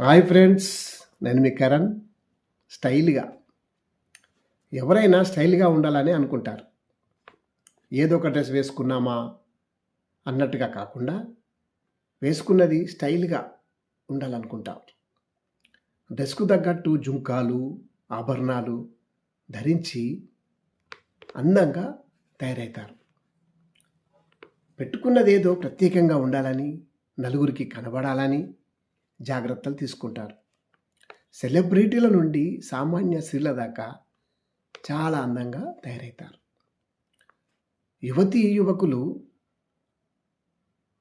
Hi friends నేను మీ కరణ్. స్టైల్గా. ఎవరైనా స్టైల్గా ఉండాలని అనుకుంటారు. ఏదో ఒక డ్రెస్ వేసుకున్నామా అన్నట్టుగా కాకుండా వేసుకున్నది స్టైల్గా ఉండాలనుకుంటారు డ్రెస్కు తగ్గట్టు జుంకాలు ఆభరణాలు ధరించి అందంగా తయారవుతారు పెట్టుకున్నది ఏదో ప్రత్యేకంగా ఉండాలని నలుగురికి కనబడాలని జాగ్రత్తలు తీసుకుంటారు. సెలబ్రిటీల నుండి సామాన్య స్త్రీల దాకా చాలా అందంగా తయారవుతారు యువతి యువకులు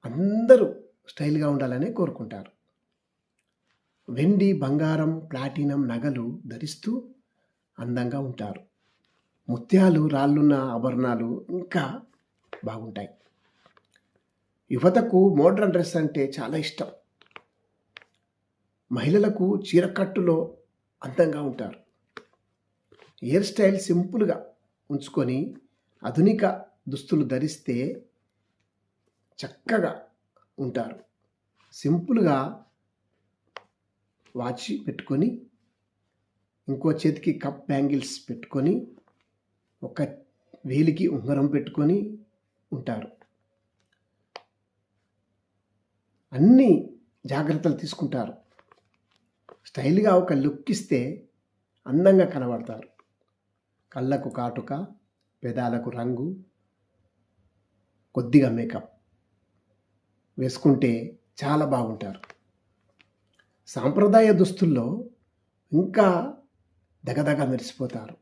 అందరూ స్టైల్గా ఉండాలని కోరుకుంటారు. వెండి బంగారం ప్లాటినం నగలు ధరిస్తూ అందంగా ఉంటారు. ముత్యాలు రాళ్ళున్న ఆభరణాలు ఇంకా బాగుంటాయి. యువతకు మోడ్రన్ డ్రెస్ అంటే చాలా ఇష్టం. మహిళలకు చీరకట్టులో అందంగా ఉంటారు. హెయిర్ స్టైల్ సింపుల్గా ఉంచుకొని ఆధునిక దుస్తులు ధరిస్తే చక్కగా ఉంటారు. సింపుల్గా వాచ్ పెట్టుకొని ఇంకో చేతికి కప్ బ్యాంగిల్స్ పెట్టుకొని ఒక వేలికి ఉంగరం పెట్టుకొని ఉంటారు. అన్ని జాగ్రత్తలు తీసుకుంటారు. స్టైల్గా ఒక లుక్ ఇస్తే అందంగా కనబడతారు. కళ్ళకు కాటుక పెదాలకు రంగు కొద్దిగా మేకప్ వేసుకుంటే చాలా బాగుంటారు. సాంప్రదాయ దుస్తుల్లో ఇంకా దగదగ మెరిసిపోతారు.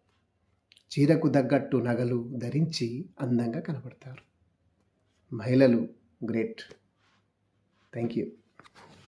చీరకు తగ్గట్టు నగలు ధరించి అందంగా కనబడతారు. మహిళలు గ్రేట్. Thank you.